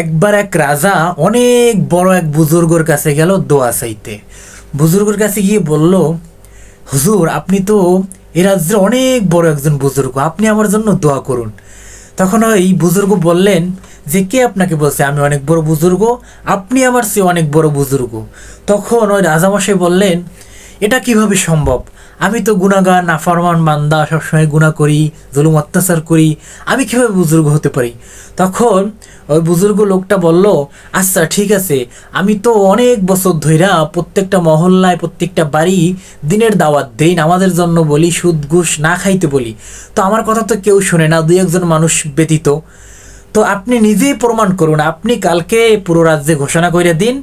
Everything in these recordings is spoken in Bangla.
একবার এক রাজা অনেক বড় এক বুজুর্গর কাছে গেল দোয়া চাইতে। বুজুর্গর কাছে গিয়ে বলল, হুজুর, আপনি তো এ রাজ্যের অনেক বড় একজন বুজুর্গ, আপনি আমার জন্য দোয়া করুন। তখন ওই বুজুর্গ বললেন, যে কে আপনাকে বলছে? আমি অনেক বড় বুজুর্গ, আপনি আমার চেয়ে অনেক বড় বুজুর্গ। তখন ওই রাজামশাই বললেন, এটা কীভাবে সম্ভব? আমি তো গুণাগার, নাফরমান বান্দা, সবসময় গুণা করি, জুলুম অত্যাচার করি, আমি কীভাবে বুজুর্গ হতে পারি? তখন ওই বুজুর্গ লোকটা বলল আচ্ছা ঠিক আছে, আমি তো অনেক বছর ধইরা প্রত্যেকটা মহল্লায়, প্রত্যেকটা বাড়ি দিনের দাওয়াত দেই, নামাজের জন্য বলি, সুদ, ঘুষ না খাইতে বলি। তো আমার কথা তো কেউ শোনে না, দুই একজন মানুষ ব্যতীত। তো আপনি নিজেই প্রমাণ করুন, আপনি কালকে পুরো রাজ্যে ঘোষণা করে দিন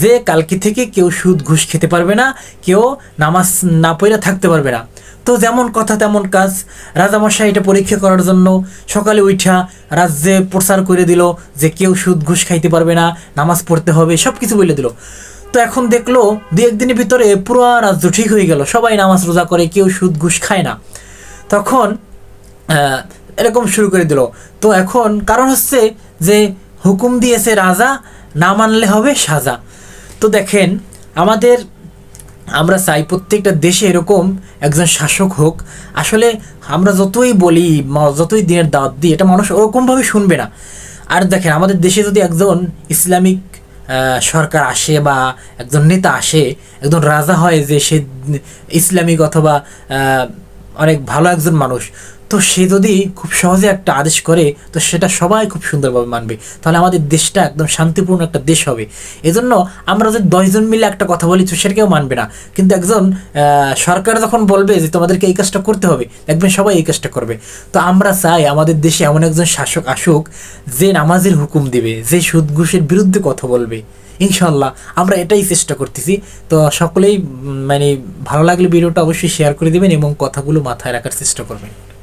যে কালকে থেকে কেউ সুদ ঘুষ খেতে পারবে না, কেউ নামাজ না পড়ে থাকতে পারবে না। তো যেমন কথা তেমন কাজ। রাজামশাই এটা পরীক্ষা করার জন্য সকালে উঠা রাজ্যে প্রচার করে দিল যে কেউ সুদ ঘুষ খাইতে পারবে না, নামাজ পড়তে হবে সব কিছু বলে দিল। তো এখন দেখল দু একদিনের ভিতরে পুরো রাজ্য ঠিক হয়ে গেল, সবাই নামাজ রোজা করে, কেউ সুদ ঘুষ খায় না। তখন এরকম শুরু করে দিল। তো এখন কারণ হচ্ছে যে হুকুম দিয়েছে রাজা, না মানলে হবে সাজা। তো দেখেন, আমাদের, আমরা চাই প্রত্যেকটা দেশে এরকম একজন শাসক হোক। আসলে আমরা যতই বলি যতই দিনের দাওয়াত দিই, এটা মানুষ ওরকমভাবে শুনবে না। আর দেখেন, আমাদের দেশে যদি একজন ইসলামিক সরকার আসে বা একজন নেতা আসে, একজন রাজা হয় যে সে ইসলামিক অথবা অনেক ভালো একজন মানুষ। তো সে যদি খুব সহজে একটা আদেশ করে, তো সেটা সবাই খুব সুন্দরভাবে মানবে। তাহলে আমাদের দেশটা একদম শান্তিপূর্ণ একটা দেশ হবে। এজন্য আমরা যদি দশজন মিলে একটা কথা বলি, তো সেটা কেউ মানবে না। কিন্তু একজন সরকার যখন বলবে যে তোমাদেরকে এই কাজটা করতে হবে, দেখবেন সবাই এই কাজটা করবে। তো আমরা চাই আমাদের দেশে এমন একজন শাসক আসুক, যে নামাজের হুকুম দিবে, যে সুদ ঘুষের বিরুদ্ধে কথা বলবে। ইনশাল্লাহ আমরা এটাই চেষ্টা করতেছি। তো সকলেই মানে ভালো লাগলে ভিডিওটা অবশ্যই শেয়ার করে দেবেন এবং কথাগুলো মাথায় রাখার চেষ্টা করবেন।